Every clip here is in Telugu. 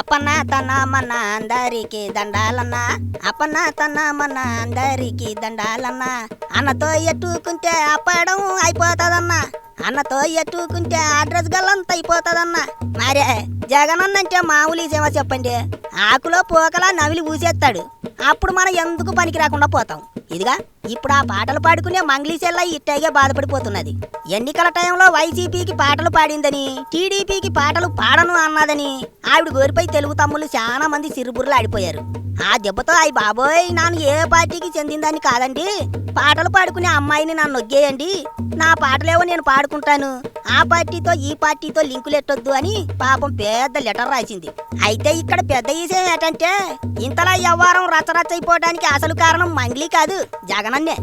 అప్పన్న తన మన అందరికి దండాలన్నా అప్పన్న తన మన అందరికి దండాలన్నా. అన్నతో ఎట్టుకుంటే అప్పడం అయిపోతుందన్నా అన్నతో ఎట్టుకుంటే అడ్రస్ గల్లంత అయిపోతుందన్నా. మరే జగనన్న అంటే మామూలు సేవ చెప్పండి? ఆకులో పోకలా నవిలి ఊసేస్తాడు. అప్పుడు మనం ఎందుకు పనికి రాకుండా పోతాం? ఇదిగా ఇప్పుడు ఆ పాటలు పాడుకునే మంగ్లీసెల్లా ఇట్టాగే బాధపడిపోతున్నది. ఎన్నికల టైంలో వైసీపీకి పాటలు పాడిందని టీడీపీకి పాటలు పాడను అన్నదని ఆవిడ గోరిపై తెలుగు తమ్ముళ్ళు చాలా మంది సిరుబుర్లు ఆడిపోయారు ఆ దెబ్బతో అయ్యి బాబోయ్ నన్ను ఏ పార్టీకి చెందిందని కాదండి. పాటలు పాడుకునే అమ్మాయిని నన్ను నొగ్గేయండి నా పాటలేవో నేను పాడుకుంటాను. ఆ పార్టీతో ఈ పార్టీతో లింకులు ఎట్టొద్దు అని పాపం పెద్ద లెటర్ రాసింది. అయితే ఇక్కడ పెద్ద విషయం ఏంటంటే ఇంతలా వ్యవహారం రచ్చరచ్చ అయిపోవడానికి అసలు కారణం మంగ్లీ కాదు జగనన్నే.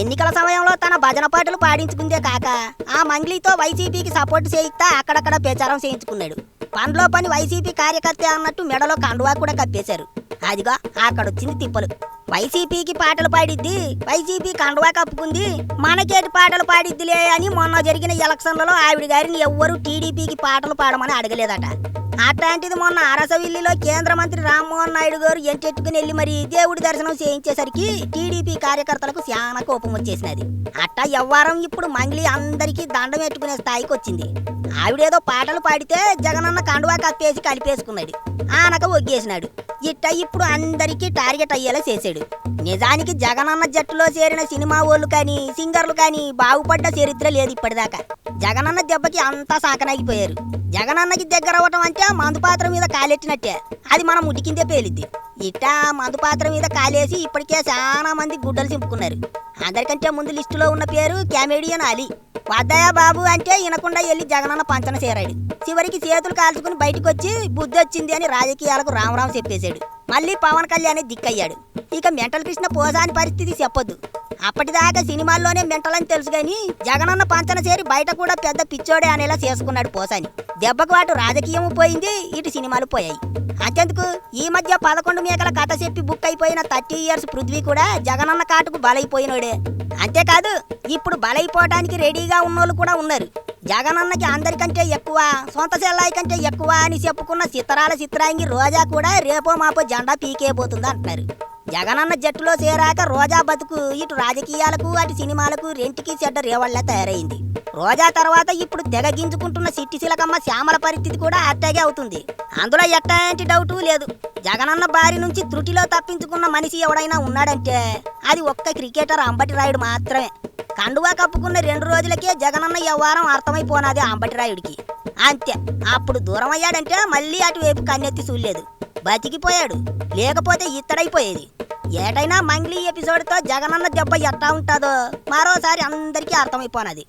ఎన్నికల సమయంలో తన భజన పాటలు పాడించుకుందే కాక ఆ మంగ్లీతో వైసీపీకి సపోర్ట్ చేయిస్తా అక్కడక్కడ ప్రచారం చేయించుకున్నాడు. పనిలో పని వైసీపీ కార్యకర్త అన్నట్టు మెడలో కండువా కూడా కప్పేశారు. అదిగా అక్కడొచ్చింది తిప్పలు. వైసీపీకి పాటలు పాడిద్ది వైసీపీ కండువా కప్పుకుంది మనకేటి పాటలు పాడిద్దిలే అని మొన్న జరిగిన ఎలక్షన్లలో ఆవిడ గారిని ఎవ్వరూ టీడీపీకి పాటలు పాడమని అడగలేదట. అట్లాంటిది మొన్న అరసవిల్లిలో కేంద్ర మంత్రి రామ్మోహన్ నాయుడు గారు ఎంటెట్టుకుని వెళ్ళి మరి దేవుడి దర్శనం చేయించేసరికి టీడీపీ కార్యకర్తలకు శానా కోపం వచ్చేసినది. అట్టా ఎవ్వారం ఇప్పుడు మంగ్లీ అందరికీ దండం ఎట్టుకునే స్థాయికి వచ్చింది ఆవిడేదో పాటలు పాడితే జగనన్న కండువా కప్పేసి కలిపేసుకున్నాడు. ఆనక ఒగ్గేసినాడు. ఇట్ట ఇప్పుడు అందరికీ టార్గెట్ అయ్యేలా చేశాడు. నిజానికి జగనన్న జట్టులో చేరిన సినిమా వాళ్ళు కానీ సింగర్లు కానీ బాగుపడ్డ చరిత్ర లేదు ఇప్పటిదాకా. జగనన్న దెబ్బకి అంతా సాకనాగిపోయారు జగనన్నకి దగ్గర అవ్వటం అంటే మందు పాత్ర మీద కాలెట్టినట్టే. అది మనం ముడికిందే పేలిద్ది. ఇట్ట మందు పాత్ర మీద కాలేసి ఇప్పటికే చాలా మంది గుడ్డలు చింపుకున్నారు. అందరికంటే ముందు లిస్టులో ఉన్న పేరు కామెడియన్ అలీ. వద్దయ్య బాబు అంటే వినకుండా వెళ్ళి జగనన్న పంచన చేరాడు. చివరికి చేతులు కాల్చుకుని బయటకు వచ్చి బుద్ధి వచ్చింది అని రాజకీయాలకు రామరావు చెప్పేశాడు. మళ్ళీ పవన్ కళ్యాణ్ దిక్కయ్యాడు. ఇక మెంటల్ కృష్ణ పోసాని పరిస్థితి చెప్పొద్దు. అప్పటిదాకా సినిమాల్లోనే మెంటలని తెలుసు కానీ జగనన్న పంచన చేరి బయట కూడా పెద్ద పిచ్చోడే అనేలా చేసుకున్నాడు పోసాని. దెబ్బకు వాటు రాజకీయం పోయింది ఇటు సినిమాలు పోయాయి. అంతెందుకు? ఈ మధ్య పదకొండు మేకల కథ చెప్పి బుక్ అయిపోయిన థర్టీ ఇయర్స్ పృథ్వీ కూడా జగనన్న కాటుకు బలైపోయినోడే. అంతేకాదు ఇప్పుడు బలైపోవడానికి రెడీగా ఉన్నోళ్ళు కూడా ఉన్నారు. జగనన్నకి అందరికంటే ఎక్కువ సొంత చెల్లాయి కంటే ఎక్కువ అని చెప్పుకున్న చిత్రాల చిత్రాంగి రోజా కూడా రేపో మాపో జెండా పీకేయబోతుంది అంటున్నారు జగనన్న జట్టులో చేరాక రోజా బతుకు ఇటు రాజకీయాలకు అటు సినిమాలకు రెంటికి చెడ్డ రేవళ్ళ తయారైంది. రోజా తర్వాత ఇప్పుడు తెగ గింజుకుంటున్న సిట్టి శిలకమ్మ శ్యామల పరిస్థితి కూడా అట్టాగే అవుతుంది. అందులో ఎట్లాంటి డౌటు? లేదు. జగనన్న బారి నుంచి త్రుటిలో తప్పించుకున్న మనిషి ఎవడైనా ఉన్నాడంటే అది ఒక్క క్రికెటర్ అంబటి రాయుడు మాత్రమే. కండువా కప్పుకున్న రెండు రోజులకే జగనన్న వ్యవహారం అర్థమైపోనాది అంబటి రాయుడికి అంతే. అప్పుడు దూరం అయ్యాడంటే మళ్ళీ అటువైపు కన్నెత్తి చూడలేదు బతికిపోయాడు. లేకపోతే ఇత్తడైపోయేది. ఏటైనా మంగ్లీ ఎపిసోడ్తో జగనన్న దెబ్బ ఎట్టా ఉంటుందో మరోసారి అందరికీ అర్థమైపోనది.